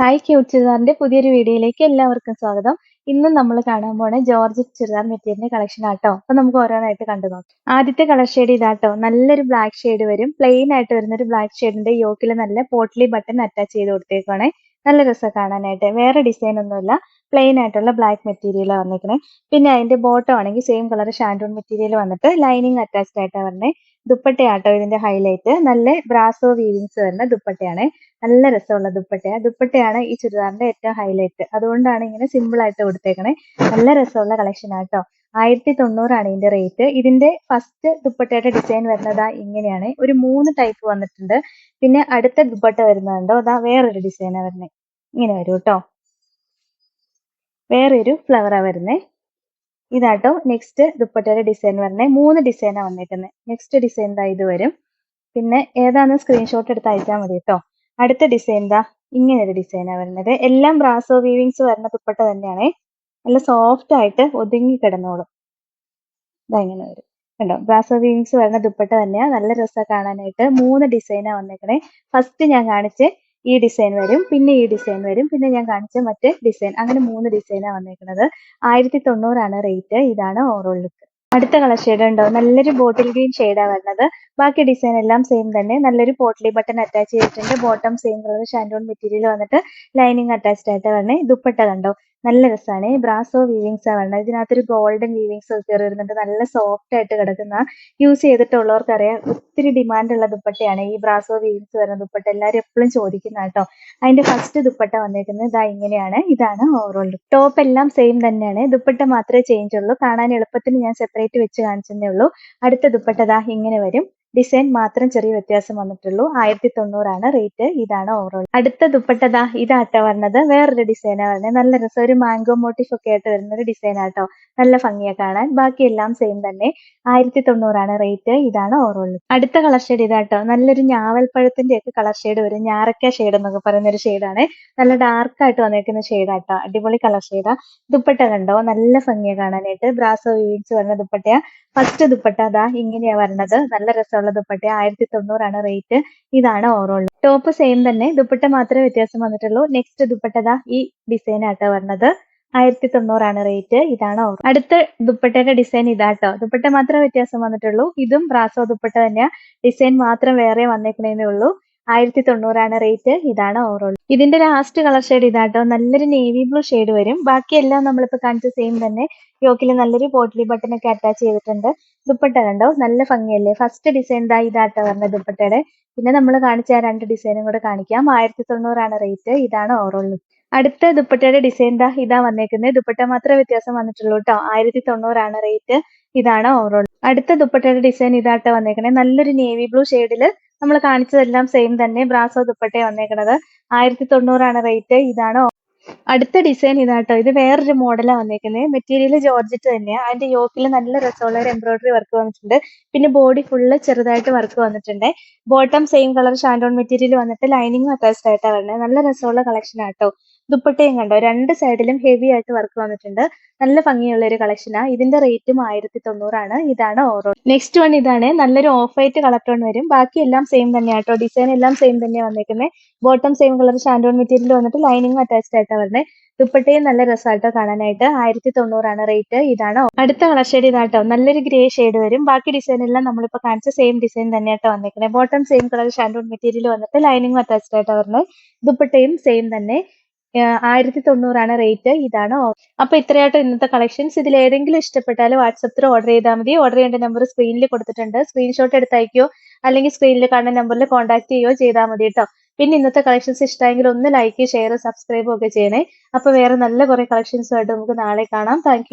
Hi cute ചുരിദാറിന്റെ പുതിയൊരു വീഡിയോയിലേക്ക് എല്ലാവർക്കും സ്വാഗതം. ഇന്ന് നമ്മൾ കാണാൻ പോണ ജോർജ് ചുരിദാർ മെറ്റീരിയലിന്റെ കളക്ഷൻ ആട്ടോ അപ്പൊ നമുക്ക് ഓരോന്നായിട്ട് കണ്ടു നോക്കാം. ആദ്യത്തെ കളർ ഷെയ്ഡ് ഇതാട്ടോ നല്ലൊരു ബ്ലാക്ക് ഷെയ്ഡ് വരും. പ്ലെയിൻ ആയിട്ട് വരുന്ന ഒരു ബ്ലാക്ക് ഷെയ്ഡിന്റെ യോക്കിൽ നല്ല പോട്ട്ലി ബട്ടൺ അറ്റാച്ച് ചെയ്ത് കൊടുത്തേക്കാണേ നല്ല രസം കാണാനായിട്ട്. വേറെ ഡിസൈൻ ഒന്നുമില്ല. പ്ലെയിൻ ആയിട്ടുള്ള ബ്ലാക്ക് മെറ്റീരിയൽ വന്നിരിക്കണേ പിന്നെ അതിന്റെ ബോട്ടം ആണെങ്കിൽ സെയിം കളർ ഷാൻഡൂൺ മെറ്റീരിയൽ വന്നിട്ട് ലൈനിങ് അറ്റാച്ച്ഡ് ആയിട്ടാണ് വരണേ. ദുപ്പട്ടയാട്ടോ ഇതിന്റെ ഹൈലൈറ്റ് നല്ല ബ്രാസോ വീവിങ്സ് വരുന്ന ദുപ്പട്ടയാണ്. നല്ല രസമുള്ള ദുപ്പട്ടയാ. ദുപ്പട്ടയാണ് ഈ ചുരിദാറിന്റെ ഏറ്റവും ഹൈലൈറ്റ് അതുകൊണ്ടാണ് ഇങ്ങനെ സിമ്പിൾ ആയിട്ട് കൊടുത്തേക്കണേ. നല്ല രസമുള്ള കളക്ഷൻ ആട്ടോ. ആയിരത്തി തൊണ്ണൂറാണ് ഇതിന്റെ റേറ്റ് ഇതിന്റെ ഫസ്റ്റ് ദുപ്പട്ടയുടെ ഡിസൈൻ വരുന്നത് ഇങ്ങനെയാണ്. ഒരു മൂന്ന് ടൈപ്പ് വന്നിട്ടുണ്ട്. പിന്നെ അടുത്ത ദുപ്പട്ട വരുന്നുണ്ടോ അതാ വേറൊരു ഡിസൈനാണ് വരുന്നത് ഇങ്ങനെ വരും കേട്ടോ വേറൊരു ഫ്ലവറാ വരുന്നേ. ഇതാട്ടോ നെക്സ്റ്റ് ദുപ്പട്ടയുടെ ഡിസൈൻ വരണേ മൂന്ന് ഡിസൈനാണ് വന്നിരിക്കുന്നത് നെക്സ്റ്റ് ഡിസൈൻ ദാ ഇത് വരും. പിന്നെ ഏതാന്ന് സ്ക്രീൻഷോട്ട് എടുത്ത് അയച്ചാൽ മതി കേട്ടോ അടുത്ത ഡിസൈൻ ദാ ഇങ്ങനെ ഒരു ഡിസൈനാണ് വരുന്നത്. എല്ലാം ബ്രാസോ വീവിങ്സ് വരുന്ന ദുപ്പട്ട തന്നെയാണ്. നല്ല സോഫ്റ്റ് ആയിട്ട് ഒതുങ്ങി കിടന്നോളും. ഇതാ ഇങ്ങനെ വരും. കണ്ടോ? ബ്രാസോ വീവിങ്സ് വരുന്ന ദുപ്പട്ട തന്നെയാണ് നല്ല രസമാണ് കാണാനായിട്ട്. മൂന്ന് ഡിസൈനാണ് വന്നേക്കണേ ഫസ്റ്റ് ഞാൻ കാണിച്ച് ഈ ഡിസൈൻ വരും പിന്നെ ഈ ഡിസൈൻ വരും പിന്നെ ഞാൻ കാണിച്ച മറ്റേ ഡിസൈൻ അങ്ങനെ മൂന്ന് ഡിസൈനാണ് വന്നേക്കുന്നത് ആയിരത്തി തൊണ്ണൂറാണ് റേറ്റ് ഇതാണ് ഓവറോൾ ലുക്ക് അടുത്ത കളർ ഷെയ്ഡ് ഉണ്ടോ? നല്ലൊരു ബോട്ടിൽ ഗ്രീൻ ഷെയ്ഡാണ് വരുന്നത് ബാക്കി ഡിസൈൻ എല്ലാം സെയിം തന്നെ. നല്ലൊരു പോട്ട്ലി ബട്ടൺ അറ്റാച്ച് ചെയ്തിട്ടുണ്ട്. Bottom same colour shantoon material വന്നിട്ട് ലൈനിങ് അറ്റാച്ച്ഡ് ആയിട്ട് വരണേ ദുപ്പട്ട കണ്ടോ? നല്ല രസമാണ് ബ്രാസോ വീവിങ്സ് ആണ് വരുന്നത് ഇതിനകത്തൊരു ഗോൾഡൻ വീവിങ്സ് കയറി വരുന്നുണ്ട്. നല്ല സോഫ്റ്റ് ആയിട്ട് കിടക്കുന്ന യൂസ് ചെയ്തിട്ടുള്ളവർക്ക് അറിയാം ഒത്തിരി ഡിമാൻഡ് ഉള്ള ദുപ്പട്ടയാണ്. ഈ ബ്രാസോ വീവിങ്സ് വരുന്ന ദുപ്പട്ട എല്ലാവരും എപ്പോഴും ചോദിക്കുന്ന കേട്ടോ. അതിന്റെ ഫസ്റ്റ് ദുപ്പട്ട വന്നേക്കുന്നത് ഇതാ ഇങ്ങനെയാണ്. ഇതാണ് ഓവറോൾ ടോപ്പ് എല്ലാം സെയിം തന്നെയാണ്. ദുപ്പട്ട മാത്രമേ ചേഞ്ച് ഉള്ളൂ. കാണാൻ എളുപ്പത്തിന് ഞാൻ സെപ്പറേറ്റ് വെച്ച് കാണിച്ചതേ ഉള്ളൂ. അടുത്ത ദുപ്പട്ട ദാ ഇങ്ങനെ വരും. ഡിസൈൻ മാത്രം ചെറിയ വ്യത്യാസം വന്നിട്ടുള്ളൂ. ആയിരത്തി തൊണ്ണൂറാണ് റേറ്റ്. ഇതാണ് ഓവറോൾ അടുത്ത ദുപ്പട്ടതാ ഇതാട്ട വരുന്നത് വേറൊരു ഡിസൈനാണ് വരുന്നത് നല്ല രസം. ഒരു മാംഗോ മോട്ടീഫ് ഒക്കെ ആയിട്ട് വരുന്ന ഒരു ഡിസൈൻ ആട്ടോ. നല്ല ഭംഗിയാ കാണാൻ. ബാക്കി എല്ലാം സെയിം തന്നെ. ആയിരത്തി തൊണ്ണൂറാണ് റേറ്റ്. ഇതാണ് ഓവറോൾ അടുത്ത കളർ ഷെയ്ഡ് ഇതാട്ടോ. നല്ലൊരു ഞാവൽപ്പഴത്തിന്റെ ഒക്കെ കളർ ഷെയ്ഡ് വരും ഞാറക്ക ഷെയ്ഡ് എന്നൊക്കെ പറയുന്ന ഒരു ഷെയ്ഡാണ് നല്ല ഡാർക്ക് ആയിട്ട് വന്നിരിക്കുന്ന ഷെയ്ഡാട്ടോ അടിപൊളി കളർ ഷെയ്ഡാ ദുപ്പട്ട കണ്ടോ? നല്ല ഭംഗിയാ കാണാനായിട്ട്. ബ്രാസോ വീവിങ്സ് വരുന്ന ദുപ്പട്ടയാ. ഫസ്റ്റ് ദുപ്പട്ട അതാ ഇങ്ങനെയാ വരണത്. നല്ല രസമുള്ള ദുപ്പട്ട ആയിരത്തി തൊണ്ണൂറാണ് റേറ്റ് ഇതാണ് ഓവറോൾ ടോപ്പ് സെയിം തന്നെ. ദുപ്പട്ട മാത്രമേ വ്യത്യാസം വന്നിട്ടുള്ളൂ. നെക്സ്റ്റ് ദുപ്പട്ടതാ ഈ ഡിസൈൻ ആട്ടോ വരുന്നത് ആയിരത്തി തൊണ്ണൂറാണ് റേറ്റ് ഇതാണ് ഓവർ അടുത്ത ദുപ്പട്ടയുടെ ഡിസൈൻ ഇതാട്ടോ. ദുപ്പട്ട മാത്രമേ വ്യത്യാസം വന്നിട്ടുള്ളൂ. ഇതും ബ്രാസോ ദുപ്പട്ട തന്നെയാ. ഡിസൈൻ മാത്രം വേറെ വന്നേക്കണേന്നേ ഉള്ളൂ. ആയിരത്തി തൊണ്ണൂറാണ് റേറ്റ്. ഇതാണ് ഓവറോൾ ഇതിന്റെ ലാസ്റ്റ് കളർ ഷെയ്ഡ് ഇതാട്ടോ. നല്ലൊരു നേവി ബ്ലൂ ഷെയ്ഡ് വരും. ബാക്കിയെല്ലാം നമ്മളിപ്പോ കാണിച്ച സെയിം തന്നെ. യോക്കിൽ നല്ലൊരു പോട്ടിലി ബട്ടൺ ഒക്കെ അറ്റാച്ച് ചെയ്തിട്ടുണ്ട്. ദുപ്പട്ട കണ്ടോ? നല്ല ഭംഗിയല്ലേ? ഫസ്റ്റ് ഡിസൈൻ ദാ ഇതാട്ടോ പറഞ്ഞ ദുപ്പട്ടയുടെ. പിന്നെ നമ്മൾ കാണിച്ച രണ്ട് ഡിസൈനും കൂടെ കാണിക്കാം. ആയിരത്തി തൊണ്ണൂറാണ് റേറ്റ്. ഇതാണ് ഓവറോൾ അടുത്ത ദുപ്പട്ടയുടെ ഡിസൈൻ ദാ ഇതാ വന്നേക്കുന്നത് ദുപ്പട്ട മാത്രമേ വ്യത്യാസം വന്നിട്ടുള്ളൂ കേട്ടോ ആയിരത്തി തൊണ്ണൂറാണ് റേറ്റ്. ഇതാണ് ഓവറോൾ അടുത്ത ദുപ്പട്ടയുടെ ഡിസൈൻ ഇതാട്ടോ വന്നേക്കണേ. നല്ലൊരു നേവി ബ്ലൂ ഷെയ്ഡിൽ നമ്മൾ കാണിച്ചതെല്ലാം സെയിം തന്നെ ബ്രാസോ ദുപ്പട്ടയാണ് വന്നേക്കണത്. ആയിരത്തി തൊണ്ണൂറാണ് റേറ്റ് ഇതാണ് അടുത്ത ഡിസൈൻ ഇതാട്ടോ. ഇത് വേറൊരു മോഡലാണ് വന്നേക്കുന്നത് മെറ്റീരിയൽ ജോർജറ്റ് തന്നെയാണ് അതിന്റെ യോക്കിൽ നല്ല രസമുള്ള ഒരു എംബ്രോയിഡറി വർക്ക് വന്നിട്ടുണ്ട്. പിന്നെ ബോഡി ഫുള്ള് ചെറുതായിട്ട് വർക്ക് വന്നിട്ടുണ്ട്. Bottom same colour shantoon material വന്നിട്ട് ലൈനിങ് അറ്റാച്ച്ഡ് ആയിട്ടാണ് വരുന്നത്. നല്ല രസമുള്ള കളക്ഷൻ ആട്ടോ. ദുപ്പട്ടയും കണ്ടോ? രണ്ട് സൈഡിലും ഹെവി ആയിട്ട് വർക്ക് വന്നിട്ടുണ്ട്. നല്ല ഭംഗിയുള്ള ഒരു കളക്ഷനാ ഇതിന്റെ റേറ്റും ആയിരത്തി തൊണ്ണൂറാണ് ഇതാണ് ഓറോ. നെക്സ്റ്റ് വൺ ഇതാണ്. നല്ലൊരു ഓഫ് വൈറ്റ് കളർ ടോൺ വരും. ബാക്കി എല്ലാം സെയിം തന്നെയാണ് കേട്ടോ. ഡിസൈൻ എല്ലാം സെയിം തന്നെയാണ് വന്നേക്കുന്നത് bottom same colour shantoon material വന്നിട്ട് ലൈനിങ് അറ്റാച്ച്ഡ് ആയിട്ടാണ് വരുന്നത് ദുപ്പട്ടയും നല്ല രസമായിട്ടോ കാണാനായിട്ട്. ആയിരത്തി തൊണ്ണൂറാണ് റേറ്റ് ഇതാണ് അടുത്ത കളർ ഷെയ്ഡ് ഇതാട്ടോ നല്ലൊരു ഗ്രേ ഷെയ്ഡ് വരും. ബാക്കി ഡിസൈൻ എല്ലാം നമ്മളിപ്പോ കാണിച്ച സെയിം ഡിസൈൻ തന്നെയാട്ടോ വന്നേക്കുന്നത് bottom same colour shantoon material വന്നിട്ട് ലൈനിങ് അറ്റാച്ച്ഡ് ആയിട്ടാണ് വരുന്നത് ദുപ്പട്ടയും സെയിം തന്നെ. ആയിരത്തി തൊണ്ണൂറാണ് റേറ്റ്. ഇതാണ് അപ്പൊ ഇത്രയായിട്ട് ഇന്നത്തെ കളക്ഷൻസ് ഇതിൽ ഏതെങ്കിലും ഇഷ്ടപ്പെട്ടാൽ വാട്സപ്പിൽ ഓർഡർ ചെയ്താൽ മതി. ഓർഡർ ചെയ്യേണ്ട നമ്പർ സ്ക്രീനിൽ കൊടുത്തിട്ടുണ്ട്. സ്ക്രീൻഷോട്ട് എടുത്ത് അല്ലെങ്കിൽ സ്ക്രീനിൽ കാണുന്ന നമ്പറിൽ കോൺടാക്ട് ചെയ്യുകയോ ചെയ്താൽ മതി കേട്ടോ പിന്നെ ഇന്നത്തെ കളക്ഷൻസ് ഇഷ്ടമെങ്കിൽ ഒന്ന് ലൈക്ക് ഷെയർ സബ്സ്ക്രൈബ് ഒക്കെ ചെയ്യണേ. അപ്പൊ വേറെ നല്ല കുറെ കളക്ഷൻസുമായിട്ട് നമുക്ക് നാളെ കാണാം. താങ്ക്